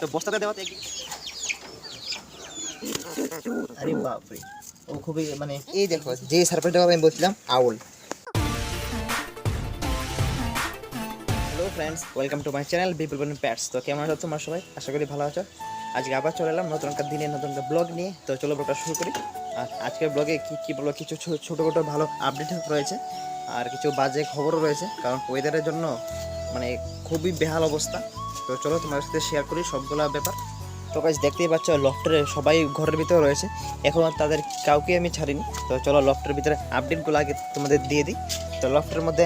তো বস্তাটা দেওয়াতে আরে বাপরে। ও খুবই মানে এই দেখো, যে সারপ্রাইজটা আমি বলছিলাম, owl. Hello friends welcome to my channel Bipul বলেন প্যাটস তো কেমন আছো তোমরা সবাই? আশা করি ভালো আছো। আজকে আবার চলে এলাম নতুন একটা দিনে, নতুন একটা ব্লগ নিয়ে। তো চলো ব্লগটা শুরু করি। আর আজকের ব্লগে কি কি বলব কিছু ছোটো ছোটো ভালো আপডেট রয়েছে। আর কিছু বাজে খবরও রয়েছে, কারণ ওয়েদারের জন্য মানে খুবই বেহাল অবস্থা। তো চলো তোমার সাথে শেয়ার করি সবগুলো ব্যাপার। তো কাজ দেখতেই পাচ্ছ লফটের সবাই ঘরের ভিতরে রয়েছে। এখন আর তাদের কাউকে আমি ছাড়িনি। তো চলো লফটের ভিতরে আপডেটগুলো আগে তোমাদের দিয়ে দিই। তো লফটের মধ্যে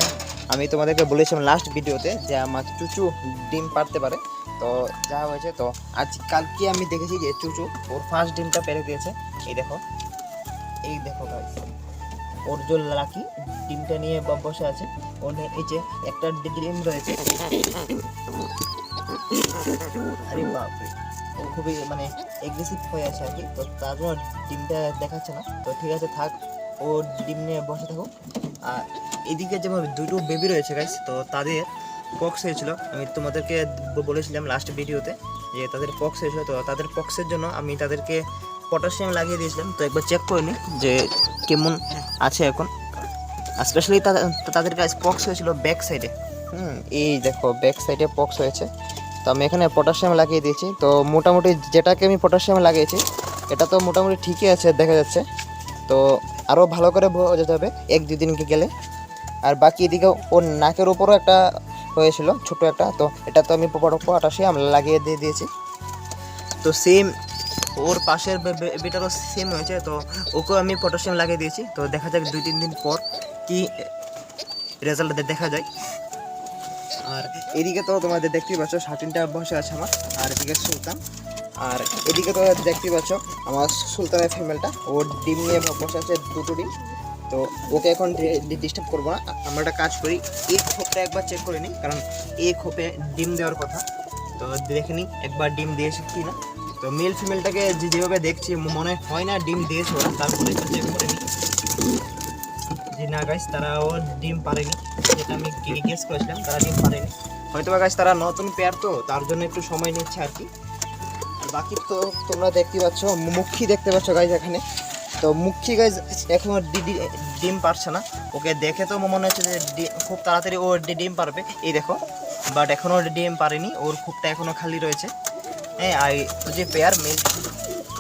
আমি তোমাদেরকে বলেছিলাম লাস্ট ভিডিওতে যে আমার চুচু ডিম পারতে পারে। তো যা হয়েছে, তো আজ কালকে আমি দেখেছি যে চুচু ওর ফার্স্ট ডিমটা পেরে দিয়েছে। এই দেখো এই দেখো guys। যে লাকি ডিমটা নিয়ে বসে আছে। ওর নে- এই যে একটা ডিম রয়েছে। আরে বাপরে। ও খুবই মানে এগ্রেসিভ হয়ে আছে আর কি। তো তার জন্য ডিমটা দেখাচ্ছে না। তো ঠিক আছে, থাক। ও ডিম নিয়ে বসে থাকুক। আর এদিকে যেমন দুটো বেবি রয়েছে গাইস তো তাদের পক্স হয়েছিল। আমি তোমাদেরকে বলেছিলাম লাস্ট ভিডিওতে যে তাদের পক্স হয়েছিল। তো তাদের পক্সের জন্য আমি তাদেরকে পটাশিয়াম লাগিয়ে দিয়েছিলাম, তো একবার চেক করে নিই যে কেমন আছে এখন। স্পেশালি তাদের কাছে পক্স হয়েছিল ব্যাক সাইডে হুম, এই দেখো ব্যাক সাইডে পক্স হয়েছে। তো আমি এখানে পটাশিয়াম লাগিয়ে দিয়েছি। তো মোটামুটি যেটাকে আমি পটাশিয়াম লাগিয়েছি, এটা তো মোটামুটি ঠিকই আছে, দেখা যাচ্ছে। তো আরও ভালো করে বোঝা যেতে হবে এক দুই দিনকে গেলে। আর বাকি এদিকে ওর নাকের উপরও একটা হয়েছিল, ছোট একটা। তো এটা তো আমি পটাশিয়াম লাগিয়ে দিয়ে দিয়েছি। তো সেম ওর পাশের বেটারও সেম হয়েছে, তো ওকেও আমি পটাশিয়াম লাগিয়ে দিয়েছি। তো দেখা যাক দুই তিন দিন পর কি রেজাল্ট দেখা যায়। আর এদিকে তো তোমাদের দেখতেই পাচ্ছ শার্টিনটা বসে আছে আমার। আর এদিকে সুলতান। আর এদিকে তো দেখতেই পাচ্ছ, আমার সুলতানের ফিমেলটা ও ডিম নিয়ে বসে আছে দুটো ডিম। তো ওকে এখন ডিস্টার্ব করব না। আমরা একটা কাজ করি, এই খোপটা একবার চেক করে নিই, কারণ এই খোপে ডিম দেওয়ার কথা। তো দেখে নিই, একবার ডিম দিয়েছে কি না তো মেল ফিমেলটাকে যেভাবে দেখছি, মনে হয় না ডিম দিয়েছে ওরা, তারপরে চেক করে নিই। যে না গাইস তারা ও ডিম পারেনি। যেটা আমি গেস করেছিলাম, তারা ডিম পারেনি। হয়তো বা গাছ তারা নতুন পেয়ার তো, তার জন্য একটু সময় নিচ্ছে আর কি। বাকি তো তোমরা দেখতে পাচ্ছ, মুখী দেখতে পাচ্ছ গাইজ এখানে। তো মুখী গাইজ এখনও ডি- ডি- ডিম পারছে না। ওকে দেখে তো মনে হচ্ছে যে খুব তাড়াতাড়ি ও ডিম পারবে। এই দেখো বাট এখনও ডিম পারেনি, ওর খুবটা এখনও খালি রয়েছে। হ্যাঁ আর যে পেয়ার মেল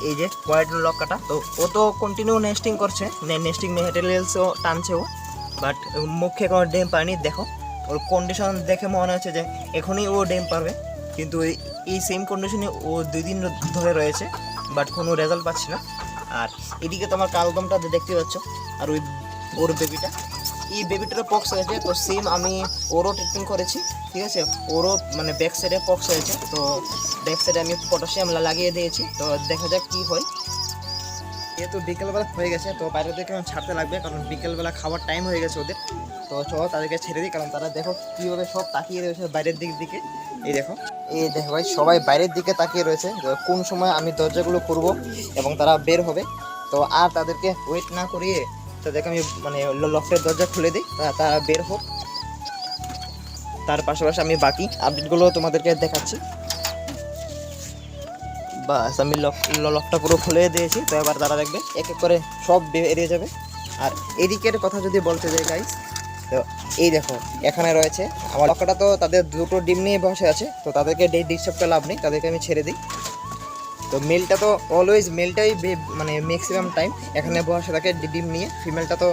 এই যে হোয়াইট লকাটা তো ও তো কন্টিনিউ নেস্টিং করছে নেস্টিং মেটেরিয়ালসও টানছে ও বাট মুখে কোনো ডেম পায়নি দেখো, ওর কন্ডিশন দেখে মনে হচ্ছে যে এখনই ও ডেম পারবে কিন্তু এই সেম কন্ডিশনে ও দুই দিন ধরে রয়েছে বাট কোনো রেজাল্ট পাচ্ছি না। আর এদিকে তোমার কালদমটা দেখতে পাচ্ছ, আর ওই ওর বেবিটা এই বেবিটারও পক্স হয়েছে, তো সেম আমি ওরও ট্রিটমেন্ট করেছি, ঠিক আছে? ওরও মানে ব্যাক সাইডে পক্স হয়েছে, তো ব্যাক সাইডে আমি পটাশিয়াম লাগিয়ে দিয়েছি, তো দেখা যাক কী হয়। যেহেতু বিকেলবেলা হয়ে গেছে, তো বাইরে থেকে ছাড়তে লাগবে, কারণ বিকেলবেলা খাওয়ার টাইম হয়ে গেছে ওদের। তো চলো তাদেরকে ছেড়ে দিই, কারণ তারা দেখো কীভাবে সব তাকিয়ে রয়েছে বাইরের দিক দিকে। এই দেখো এই দেখো ভাই, সবাই বাইরের দিকে তাকিয়ে রয়েছে কোন সময় আমি দরজাগুলো করব এবং তারা বের হবে। তো আর তাদেরকে ওয়েট না করিয়ে তাদেরকে আমি মানে লফটের দরজা খুলে দিই তারা বের হোক। তার পাশাপাশি আমি বাকি আপডেটগুলো তোমাদেরকে দেখাচ্ছি। বাস, আমি লক লকটা পুরো খুলে দিয়েছি, তো এবার তারা দেখবে এক এক করে সব বেরিয়ে যাবে। আর এদিকের কথা যদি বলতে যাই গাইস তো এই দেখো, এখানে রয়েছে, আমার লকটা তো তাদের দুটো ডিম নিয়ে বসে আছে, তো তাদেরকে ডিস্টার্বটা লাভ নেই, তাদেরকে আমি ছেড়ে দিই। তো মেলটা তো অলওয়েজ মেলটাই মানে ম্যাক্সিমাম টাইম এখানে বসে থাকে ডিম নিয়ে ফিমেলটা তো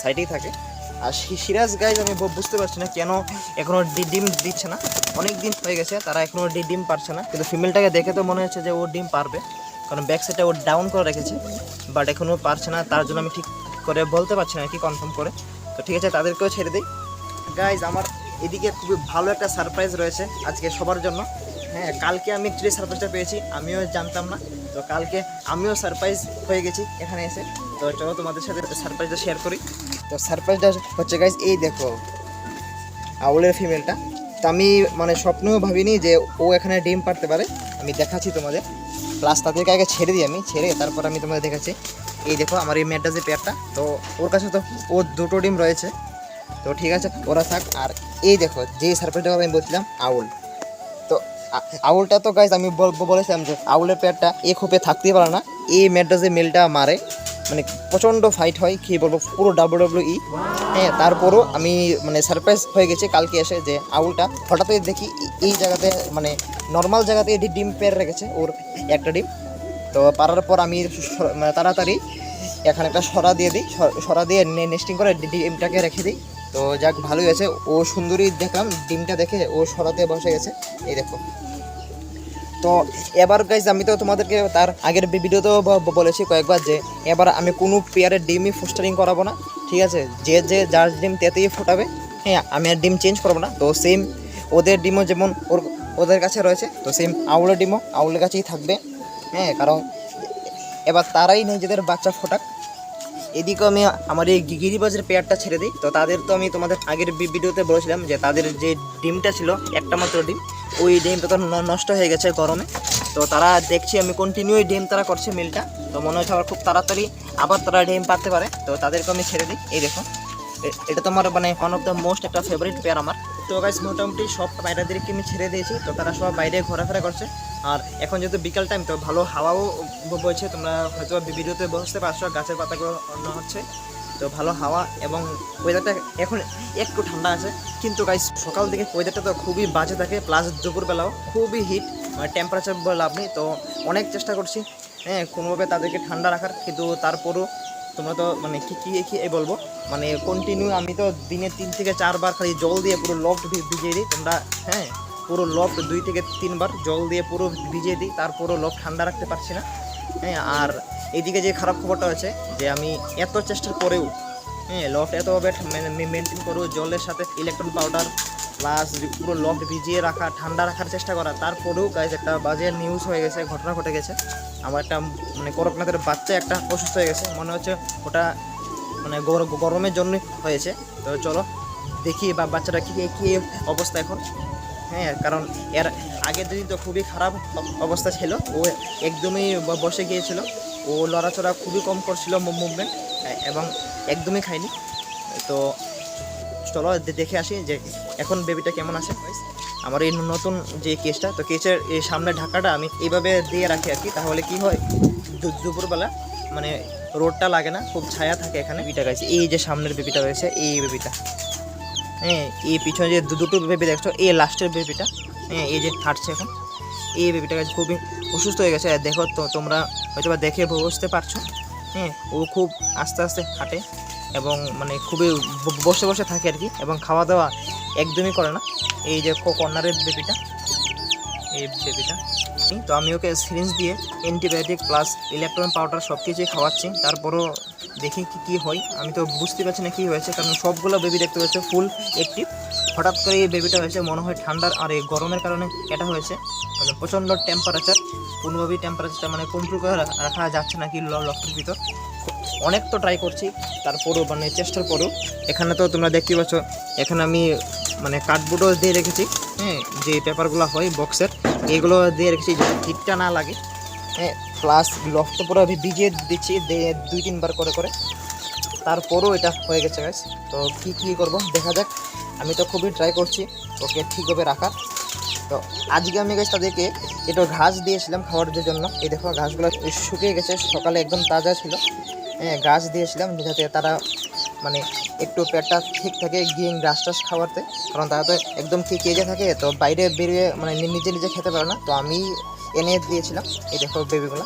সাইডেই থাকে। আর সিরাজ গাইজ আমি বুঝতে পারছি না কেন এখনও ডিম দিচ্ছে না। অনেক দিন হয়ে গেছে, তারা এখনও ডিম পারছে না। কিন্তু ফিমেলটাকে দেখে তো মনে হচ্ছে যে ও ডিম পারবে। কারণ ব্যাক সাইডে ও ডাউন করে রেখেছে বাট এখনও পারছে না। তার জন্য আমি ঠিক করে বলতে পারছি না কি কনফার্ম করে। তো ঠিক আছে, তাদেরকেও ছেড়ে দিই। গাইজ আমার এদিকে খুবই ভালো একটা সারপ্রাইজ রয়েছে আজকে সবার জন্য। হ্যাঁ কালকে আমি অ্যাকচুয়ালি সারপ্রাইজটা পেয়েছি, আমিও জানতাম না। তো কালকে আমিও সারপ্রাইজ হয়ে গেছি এখানে এসে। তো চলো তোমাদের সাথে সারপ্রাইজটা শেয়ার করি। তো সারপ্রাইজটা হচ্ছে গাইজ এই দেখো, আউলের ফিমেলটা তো আমি মানে স্বপ্নেও ভাবিনি যে ও এখানে ডিম পারতে পারে। আমি দেখাচ্ছি তোমাদের। প্লাস তাদেরকে আগে ছেড়ে দিই আমি, ছেড়ে তারপর আমি তোমাদের দেখাচ্ছি। এই দেখো আমার এই মেয়েটা যে পেয়ারটা তো ওর কাছে তো ও দুটো ডিম রয়েছে। তো ঠিক আছে, ওরা থাক। আর এই দেখো, যে সারপ্রাইজটা আমি বলছিলাম, আউল। আউলটা তো গাইজ আমি বল- বলেছিলাম যে আউলের পেয়ারটা এ খোপে থাকতেই পারে না। এই মেড্রাসে মেলটা মারে মানে প্রচণ্ড ফাইট হয়, কি বলব, পুরো ডাব্লিউ ডাব্লিউ ই হ্যাঁ তারপরও আমি মানে সারপ্রাইজ হয়ে গেছি, কালকে এসে যে আউলটা হঠাৎই দেখি এই জায়গাতে মানে নর্মাল জায়গাতে এটি ডিম পেয়ার রেখেছে, ওর একটা ডিম। তো পারার পর আমি মানে তাড়াতাড়ি এখানে একটা সরা দিয়ে দিই সরা দিয়ে নেস্টিং করে ডিমটাকে রেখে দিই। তো যাক, ভালোই আছে ও সুন্দরী দেখলাম, ডিমটা দেখে ও সরাতে বসে গেছে। এই দেখো। তো এবার গাইজ আমি তো তোমাদেরকে তার আগের ভিডিওতেও বলেছি কয়েকবার যে, এবার আমি কোনো পেয়ারের ডিমই ফোস্টারিং করাবো না, ঠিক আছে? যে যে, যার ডিম তেতেই ফোটাবে হ্যাঁ আমি আর ডিম চেঞ্জ করব না। তো সেম ওদের ডিমও যেমন ওর ওদের কাছে রয়েছে, তো সেম আউলের ডিমও আউলের কাছেই থাকবে হ্যাঁ কারণ এবার তারাই নিজেদের বাচ্চা ফোটাক। এদিকে আমি আমার এই গিরিবাজের পেয়ারটা ছেড়ে দিই। তো তাদের তো আমি তোমাদের আগের ভিডিওতে বলেছিলাম যে তাদের যে ডিমটা ছিল, একটা মাত্র ডিম, ওই ডিমটা তো নষ্ট হয়ে গেছে গরমে। তো তারা দেখছি আমি কন্টিনিউ ডিম তারা করছে মিলটা তো মনে হচ্ছে আবার খুব তাড়াতাড়ি আবার তারা ডিম পারতে পারে। তো তাদেরকে আমি ছেড়ে দিই। এই দেখো এটা তো আমার মানে ওয়ান অফ দ্য মোস্ট একটা ফেভারিট পেয়ার আমার। তো গাইস মোটামুটি সব বাইরেদেরকে আমি ছেড়ে দিয়েছি। তো তারা সব বাইরে ঘোরাফেরা করছে। আর এখন যেহেতু বিকাল টাইম তো ভালো হাওয়াও বইছে তোমরা হয়তো ভিডিওতে বসতে পারছ, গাছের পাতাগুলো অন্য হচ্ছে। তো ভালো হাওয়া এবং ওয়েদারটা এখন একটু ঠান্ডা আছে। কিন্তু গাইস সকাল থেকে ওয়েদারটা তো খুবই বাজে থাকে প্লাস দুপুরবেলাও খুবই হিট মানে টেম্পারেচার বলে লাভ নেই। তো অনেক চেষ্টা করছি হ্যাঁ কোনোভাবে তাদেরকে ঠান্ডা রাখার। কিন্তু তারপরও তোমরা তো মানে কী, কি কি বলব? মানে কন্টিনিউ আমি তো দিনে তিন থেকে চারবার খালি জল দিয়ে পুরো লফট ভিজিয়ে দিই। তোমরা হ্যাঁ পুরো লফট দুই থেকে তিনবার জল দিয়ে পুরো ভিজিয়ে দিই, তারপরও লফট ঠান্ডা রাখতে পারছি না। হ্যাঁ আর এইদিকে যে খারাপ খবরটা হচ্ছে যে আমি এত চেষ্টার পরেও হ্যাঁ লফট এতভাবে মেনটেন করব জলের সাথে ইলেকট্রন পাউডার প্লাস পুরো লফট ভিজিয়ে রাখা, ঠান্ডা রাখার চেষ্টা করা, তারপরেও গাইজ একটা বাজে নিউজ হয়ে গেছে, ঘটনা ঘটে গেছে। আমার একটা মানে করকনাথের বাচ্চা একটা অসুস্থ হয়ে গেছে, মনে হচ্ছে ওটা মানে গর- গরমের জন্য হয়েছে। তো চলো, দেখি বা বাচ্চাটা কী কী অবস্থা এখন। হ্যাঁ কারণ এর আগের দিন তো খুবই খারাপ অবস্থা ছিল। ও একদমই বসে গিয়েছিল। ও লড়াচড়া খুবই কম করছিল মুভমেন্ট এবং একদমই খায়নি। তো চলো দেখে আসি যে এখন বেবিটা কেমন আছে। আমার এই নতুন যে কেসটা তো কেসের এই সামনে ঢাকাটা আমি এইভাবে দিয়ে রাখি আর কি, তাহলে কি হয়? দুপুরবেলা মানে রোডটা লাগে না, খুব ছায়া থাকে এখানে। বেবিটা গাইছে এই যে সামনের বেবিটা রয়েছে, এই বেবিটা হ্যাঁ এই পিছনে যে দুটো বেবি দেখছ, এই লাস্টের বেবিটা হ্যাঁ এই যে হাঁটছে এখন, এই বেবিটা খুবই অসুস্থ হয়ে গেছে। দেখো তো, তোমরা হয়তো বা দেখে বুঝতে পারছ হ্যাঁ ও খুব আস্তে আস্তে হাঁটে এবং মানে খুবই বসে বসে থাকে আর কি এবং খাওয়া দাওয়া একদমই করে না। এই যে কর্নারের বেবিটা এই বেবিটা তো আমি ওকে সিরিঞ্জ দিয়ে অ্যান্টিবায়োটিক প্লাস ইলেকট্রন পাউডার সব কিছুই খাওয়াচ্ছি, তারপরও দেখি কি, কী হয়। আমি তো বুঝতে পারছি না কী হয়েছে, কারণ সবগুলো বেবি দেখতে পাচ্ছি ফুল অ্যাক্টিভ হঠাৎ করে এই বেবিটা হয়েছে, মনে হয় ঠান্ডার আর এই গরমের কারণে এটা হয়েছে। মানে প্রচণ্ড টেম্পারেচার কোনোভাবেই টেম্পারেচারটা মানে কন্ট্রোল করে রাখা যাচ্ছে না কি লকটির ভিতর। অনেক তো ট্রাই করছি, তারপরেও মানে চেষ্টার পরেও। এখানে তো তোমরা দেখতে পাচ্ছ, এখানে আমি মানে কার্ডবোর্ডও দিয়ে রেখেছি হ্যাঁ যে পেপারগুলো হয় বক্সের এইগুলো দিয়ে রেখেছি, যাতে হিটটা না লাগে। হ্যাঁ প্লাস লফট পুরো আমি ভিজিয়ে দিচ্ছি দুই তিনবার করে করে। তারপরও এটা হয়ে গেছে গাছ তো কী কী করব, দেখা যাক। আমি তো খুবই ট্রাই করছি, ওকে ঠিকভাবে রাখার। তো আজকে আমি গাছ তাদেরকে একটু ঘাস দিয়েছিলাম খাওয়ার জন্য। এই দেখো, ঘাসগুলো শুকিয়ে গেছে, সকালে একদম তাজা ছিল। হ্যাঁ ঘাস দিয়েছিলাম, যাতে তারা মানে একটু পেটটা ঠিক থাকে গিয়ে ঘাস টাস খাওয়াতে। কারণ তারা তো একদম ঠিক কেজে থাকে, তো বাইরে বেরিয়ে মানে নিজে নিজে খেতে পারে না। তো আমি এনে দিয়েছিলাম। এই দেখো বেবিগুলো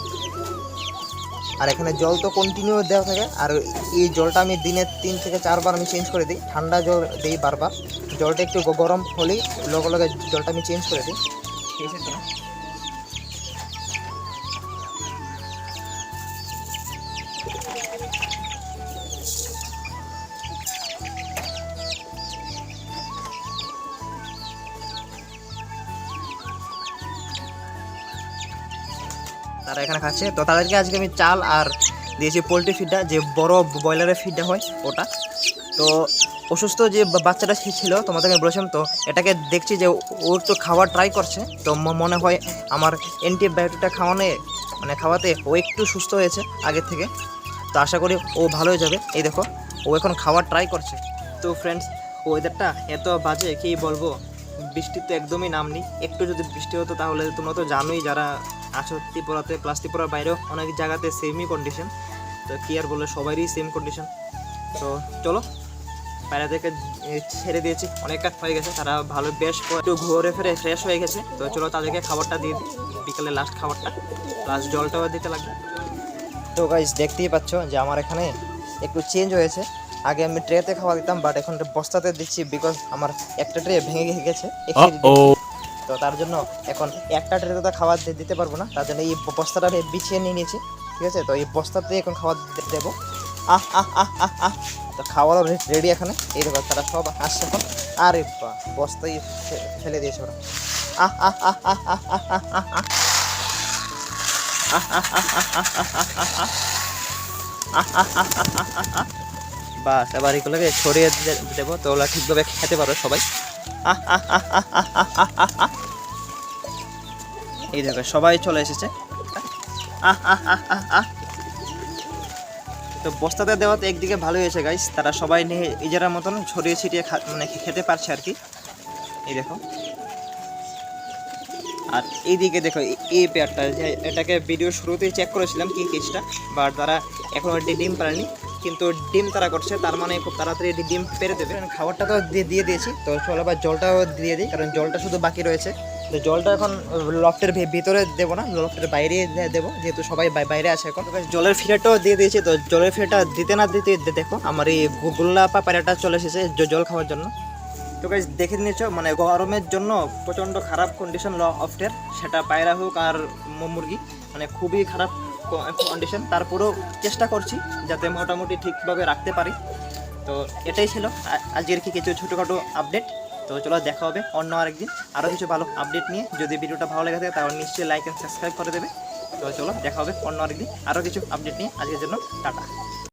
আর এখানে জল তো কন্টিনিউ দেওয়া থাকে। আর এই জলটা আমি দিনে তিন থেকে চারবার আমি চেঞ্জ করে দিই। ঠান্ডা জল দিই বারবার। জলটা একটু গরম হলেই লগে লগে জলটা আমি চেঞ্জ করে দিই। ঠিক আছে তারা এখানে খাচ্ছে। তো তাদেরকে আজকে আমি চাল আর দিয়েছি পোলট্রি ফিডটা যে বড় ব্রয়লারের ফিডটা হয় ওটা। তো অসুস্থ যে বাচ্চাটা ছিল তোমাদেরকে বলেছিলাম, তো এটাকে দেখছি যে ওর তো খাওয়ার ট্রাই করছে। তো মনে হয় আমার অ্যান্টিবায়োটিকটা খাওয়ানে মানে খাওয়াতে ও একটু সুস্থ হয়েছে আগের থেকে। তো আশা করি ও ভালো হয়ে যাবে। এই দেখো, ও এখন খাওয়ার ট্রাই করছে। তো ফ্রেন্ডস ওয়েদারটা এত বাজে, কি বলব? বৃষ্টি তো একদমই নাম নেই। একটু যদি বৃষ্টি হতো তাহলে তোমরা তো জানোই, যারা আছো ত্রিপুরাতে প্লাস ত্রিপুরার বাইরেও অনেক জায়গাতে সেমই কন্ডিশন তো কি আর বলে সবারই সেম কন্ডিশন তো চলো, বাইরে থেকে ছেড়ে দিয়েছি। অনেকটা হয়ে গেছে, তারা ভালো বেশ একটু ঘুরে ফিরে ফ্রেশ হয়ে গেছে। তো চলো তাদেরকে খাবারটা দিয়ে বিকালে লাস্ট খাবারটা। প্লাস জলটাও দিতে লাগবে। তো গাইজ দেখতেই পাচ্ছ যে আমার এখানে একটু চেঞ্জ হয়েছে। আগে আমি ট্রেতে খাওয়া দিতাম বাট এখন বস্তাতে দিচ্ছি বিকজ আমার একটা ট্রে ভেঙে গেছে। তো তার জন্য এখন একটা ট্রেতে তো খাবার দিতে পারব না তার জন্য এই বস্তাটা আমি বিছিয়ে নিয়ে নিয়েছি ঠিক আছে তো এই বস্তাতে এখন খাবার দেবো আহ আহ আহ আহ আহ তো খাওয়ারও রেডি এখানে এই দেখো তারা সব আসছে এখন আরে বস্তাই ফেলে দিয়েছে ওরা আহ আহ আহ আহ বাস এবার এগুলোকে ছড়িয়ে দেবো তো ওরা ঠিকভাবে খেতে পারো সবাই এই দেখো, সবাই চলে এসেছে। তো বস্তাতে দেওয়াতে একদিকে ভালোই হয়েছে গাইস তারা সবাই নিয়ে ইজারার মতন ছড়িয়ে ছিটিয়ে মানে খেতে পারছে আর কি। এই দেখো। আর এইদিকে দেখো, এই পেয়ারটা এটাকে ভিডিও শুরুতেই চেক করেছিলাম কি কেসটা বাট তারা এখনও ডিম পারেনি কিন্তু ডিম তারা করছে, তার মানে খুব তাড়াতাড়ি ডিম পেরে দেবে। খাবারটা তো দিয়ে দিয়ে দিয়েছি, তো চলো আবার জলটাও দিয়ে দিই, কারণ জলটা শুধু বাকি রয়েছে। তো জলটা এখন লফটের ভিতরে দেবো না, লফটের বাইরে দেবো, যেহেতু সবাই বাইরে আছে এখন। জলের ফিল্টারটাও দিয়ে দিয়েছি, তো জলের ফিল্টার দিতে না দিতে দেখো, আমার এই গোল্লা গোল্লাপা পায়রাটা চলে এসেছে জল খাওয়ার জন্য। তো গাইজ দেখে নিয়েছো মানে গরমের জন্য প্রচণ্ড খারাপ কন্ডিশন ল অফটের সেটা পায়রা হোক আর মুরগি মানে খুবই খারাপ কন্ডিশন তারপরেও চেষ্টা করছি যাতে মোটামুটি ঠিকভাবে রাখতে পারি। তো এটাই ছিল আজকের কি কিছু ছোটোখাটো আপডেট তো চলো দেখা হবে অন্য আরেকদিন। আরও কিছু ভালো আপডেট নিয়ে। যদি ভিডিওটা ভালো লেগে থাকে তাহলে নিশ্চয়ই লাইক অ্যান্ড সাবস্ক্রাইব করে দেবে। তো চলো দেখা হবে অন্য আরেকদিন। আরও কিছু আপডেট নিয়ে। আজকের জন্য টাটা।